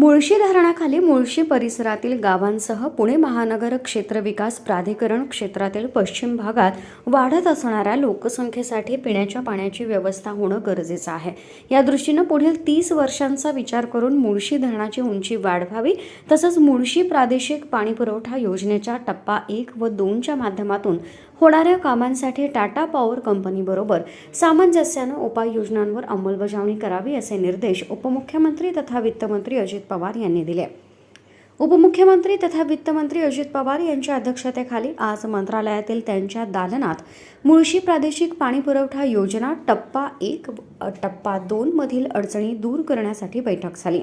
मुळशी धरणाखाली मुळशी परिसरातील गावांसह पुणे महानगर क्षेत्र विकास प्राधिकरण क्षेत्रातील पश्चिम भागात वाढत असणाऱ्या लोकसंख्येसाठी पिण्याच्या पाण्याची व्यवस्था होणं गरजेचं आहे. या दृष्टीनं पुढील तीस वर्षांचा विचार करून मुळशी धरणाची उंची वाढवावी तसंच मुळशी प्रादेशिक पाणीपुरवठा योजनेच्या टप्पा एक व दोनच्या माध्यमातून होणाऱ्या कामांसाठी टाटा पॉवर कंपनीबरोबर सामंजस्यानं उपाययोजनांवर अंमलबजावणी करावी असे निर्देश उपमुख्यमंत्री तथा वित्तमंत्री अजित पवार यांनी दिले. उपमुख्यमंत्री तथा वित्तमंत्री अजित पवार यांच्या अध्यक्षतेखाली आज मंत्रालयातील त्यांच्या दालनात मुळशी प्रादेशिक पाणीपुरवठा योजना टप्पा एक टप्पा दोन मधील अडचणी दूर करण्यासाठी बैठक झाली.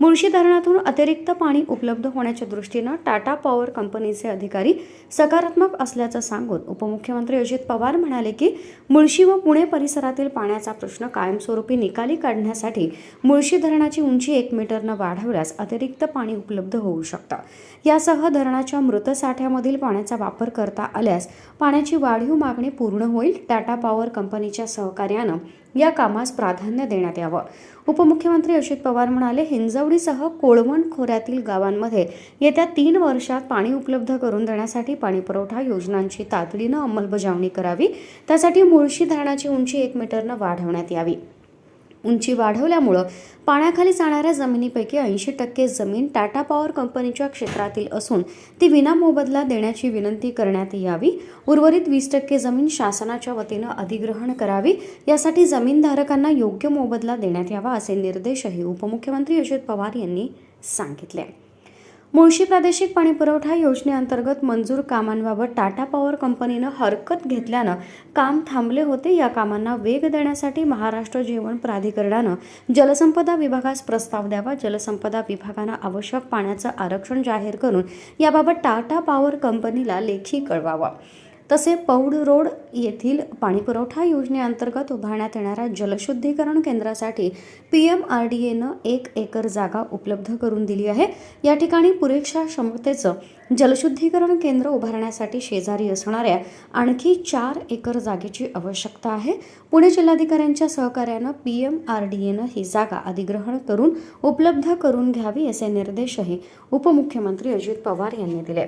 मुळशी धरणातून अतिरिक्त पाणी उपलब्ध होण्याच्या दृष्टीनं टाटा पॉवर कंपनीचे अधिकारी सकारात्मक असल्याचं सांगून उपमुख्यमंत्री अजित पवार म्हणाले की मुळशी व पुणे परिसरातील पाण्याचा प्रश्न कायमस्वरूपी निकाली काढण्यासाठी मुळशी धरणाची उंची एक मीटरनं वाढवल्यास अतिरिक्त पाणी उपलब्ध होऊ शकतं. यासह धरणाच्या मृत साठ्यामधील पाण्याचा वापर करता आल्यास पाण्याची वाढीव मागणी पूर्ण होईल. टाटा पॉवर कंपनीच्या सहकार्यानं या कामास प्राधान्य देण्यात यावं. उपमुख्यमंत्री अजित पवार म्हणाले हिंजवडीसह कोळवण खोऱ्यातील गावांमध्ये येत्या तीन वर्षात पाणी उपलब्ध करून देण्यासाठी पाणीपुरवठा योजनांची तातडीनं अंमलबजावणी करावी. त्यासाठी मुळशी धरणाची उंची एक मीटरनं वाढवण्यात यावी. उंची वाढवल्यामुळं पाण्याखाली जाणाऱ्या जमिनीपैकी ऐंशी टक्के जमीन टाटा पॉवर कंपनीच्या क्षेत्रातील असून ती विना मोबदला देण्याची विनंती करण्यात यावी. उर्वरित वीस टक्के जमीन शासनाच्या वतीनं अधिग्रहण करावी. यासाठी जमीनधारकांना योग्य मोबदला देण्यात यावा असे निर्देशही उपमुख्यमंत्री अजित पवार यांनी सांगितले. मुळशी प्रादेशिक पाणीपुरवठा योजनेअंतर्गत मंजूर कामांबाबत टाटा पॉवर कंपनीनं हरकत घेतल्यानं काम थांबले होते. या कामांना वेग देण्यासाठी महाराष्ट्र जीवन प्राधिकरणानं जलसंपदा विभागास प्रस्ताव द्यावा. जलसंपदा विभागानं आवश्यक पाण्याचं आरक्षण जाहीर करून याबाबत टाटा पॉवर कंपनीला लेखी कळवावा. तसे पौड रोड येथील पाणीपुरवठा योजनेअंतर्गत उभारण्यात येणाऱ्या जलशुद्धीकरण केंद्रासाठी पी एम आर डी एनं एक एकर जागा उपलब्ध करून दिली आहे. या ठिकाणी पुरेशा क्षमतेचं जलशुद्धीकरण केंद्र उभारण्यासाठी शेजारी असणाऱ्या आणखी चार एकर जागेची आवश्यकता आहे. पुणे जिल्हाधिकाऱ्यांच्या सहकार्यानं पी एम आर डी एनं ही जागा अधिग्रहण करून उपलब्ध करून घ्यावी असे निर्देशही उपमुख्यमंत्री अजित पवार यांनी दिले.